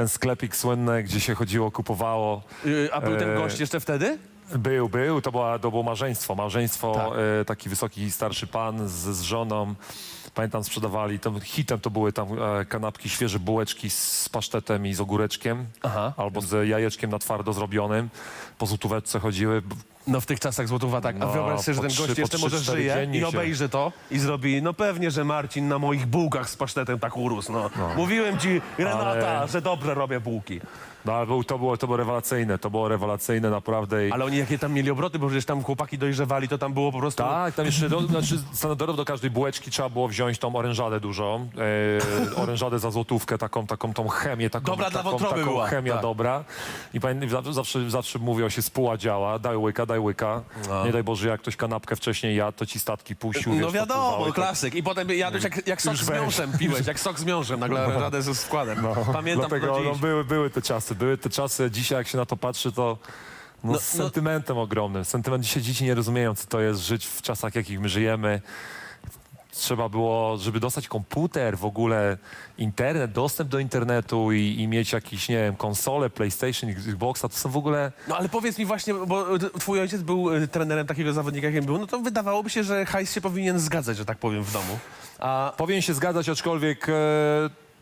ten sklepik słynny, gdzie się chodziło, kupowało. Y, A był ten E, gość jeszcze wtedy? Był, był, to, była, to było małżeństwo. Małżeństwo, Tak. e, taki wysoki, starszy pan z, z żoną. Pamiętam, sprzedawali, tam hitem to były tam e, kanapki, świeże bułeczki z pasztetem i z ogóreczkiem. Aha. Albo z jajeczkiem na twardo zrobionym. Po złotóweczce chodziły. B- No w tych czasach złotówa tak. A No, wyobraź sobie, że po ten trzy- gość po jeszcze trzy, może cztery żyje dziennie i się- obejrzy to i zrobi, no pewnie, że Marcin na moich bułkach z pasztetem tak urósł, no. Mówiłem ci, Renata, Ale- że dobrze robię bułki. No, ale był, to, było, to było rewelacyjne, to było rewelacyjne naprawdę. I... Ale oni jakie tam mieli obroty, bo przecież tam chłopaki dojrzewali, to tam było po prostu... Tak, tam jeszcze, do, znaczy standardowo do każdej bułeczki trzeba było wziąć tą orężadę dużą, e, orężadę za złotówkę, taką, taką tą chemię, taką, Dobra dla taką, wątroby taką była, chemia tak. dobra. I pamiętam, zawsze, zawsze, zawsze mówiło się, spuła działa, daj łyka, daj łyka. No. Nie daj Boże, jak ktoś kanapkę wcześniej jadł, to ci statki puścił, No wiesz, wiadomo, popływały, tak. klasyk. I potem jadłeś jak, jak sok Już z weź. miążem piłeś, jak sok z miążem, nagle radę ze składem. Pamiętam Dlatego to no, dziś. były, były te czasy, były te czasy. Dzisiaj jak się na to patrzy, to no, No, z no- sentymentem ogromnym. Sentyment dzisiaj dzieci nie rozumieją, co to jest żyć w czasach, jakich my żyjemy. Trzeba było, żeby dostać komputer, w ogóle internet, dostęp do internetu i, i mieć jakieś, nie wiem, konsole, PlayStation, Xboxa, to są w ogóle... No ale powiedz mi właśnie, bo twój ojciec był e, trenerem takiego zawodnika, jakim był, no to wydawałoby się, że hajs się powinien zgadzać, że tak powiem, w domu. A Powinien się zgadzać, aczkolwiek e,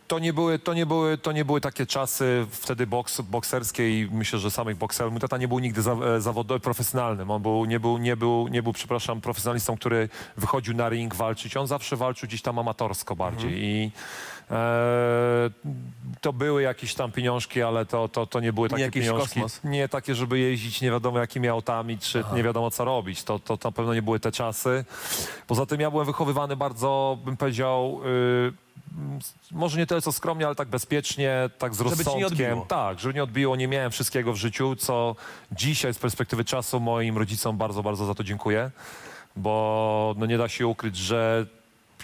to, nie były, to, nie były, to nie były takie czasy wtedy boks, bokserskie i myślę, że samych bokserów. Mój tata nie był nigdy za, e, zawodowy, profesjonalnym. On był, nie, był, nie, był, nie był, przepraszam, profesjonalistą, który wychodził na ring walczyć. On zawsze walczył gdzieś tam amatorsko bardziej i e, to były jakieś tam pieniążki, ale to, to, to nie były takie jakiś pieniążki. kosmos. Nie takie, żeby jeździć nie wiadomo jakimi autami, czy nie wiadomo co robić. To, to, to na pewno nie były te czasy. Poza tym ja byłem wychowywany bardzo, bym powiedział, y, może nie tyle co skromnie, ale tak bezpiecznie, tak z Żeby ci nie rozsądkiem. odbiło. Tak, żeby nie odbiło, nie miałem wszystkiego w życiu, co dzisiaj z perspektywy czasu moim rodzicom bardzo, bardzo za to dziękuję, bo no nie da się ukryć, że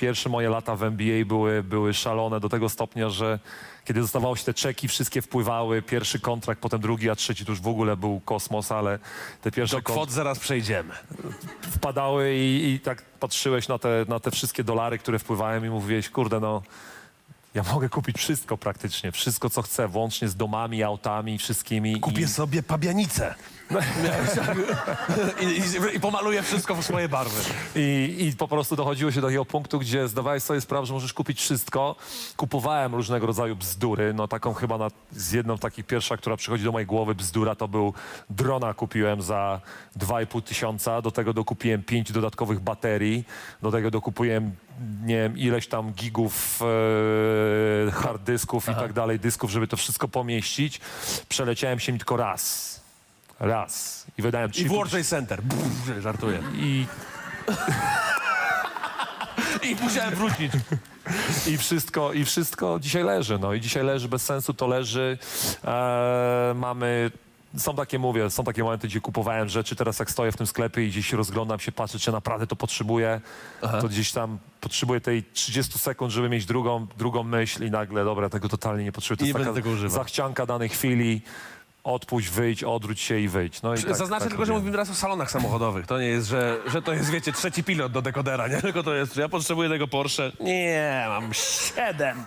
pierwsze moje lata w NBA były, były szalone do tego stopnia, że kiedy dostawało się te czeki, wszystkie wpływały, pierwszy kontrakt, potem drugi, a trzeci to już w ogóle był kosmos, ale te pierwsze do kwot zaraz przejdziemy. wpadały i, i tak patrzyłeś na te, na te wszystkie dolary, które wpływają i mówiłeś, kurde no, ja mogę kupić wszystko praktycznie, wszystko co chcę, włącznie z domami, autami, wszystkimi. Kupię i, sobie pabianicę. I, i, I pomaluję wszystko w swoje barwy. I, I po prostu dochodziło się do takiego punktu, gdzie zdawałeś sobie sprawę, że możesz kupić wszystko. Kupowałem różnego rodzaju bzdury. No taką chyba na, z jedną takich pierwsza, która przychodzi do mojej głowy, bzdura, to był drona kupiłem za 2,5 tysiąca. Do tego dokupiłem pięć dodatkowych baterii. Do tego dokupiłem, nie wiem, ileś tam gigów e, hard dysków i tak dalej, dysków, żeby to wszystko pomieścić. Przeleciałem się mi tylko raz. Raz. I wydałem I w 3,5 World Trade Center. Brr, żartuję. i I musiałem wrócić. I wszystko, I wszystko dzisiaj leży, no i dzisiaj leży bez sensu, to leży. E, mamy, są takie, mówię, są takie momenty, gdzie kupowałem rzeczy, teraz jak stoję w tym sklepie i gdzieś rozglądam się, patrzę, czy naprawdę to potrzebuję, to gdzieś tam potrzebuję tej 30 sekund, żeby mieć drugą, drugą myśl i nagle, dobra, tego totalnie nie potrzebuję. To I jest taka tego używał. zachcianka danej chwili, odpuść, wyjdź, odwróć się i wyjdź. No i tak, Zaznaczę tak tylko, że robię. mówimy teraz o salonach samochodowych. To nie jest, że, że to jest, wiecie, trzeci pilot do dekodera, nie? Tylko to jest, że ja potrzebuję tego Porsche. Nie, mam siedem.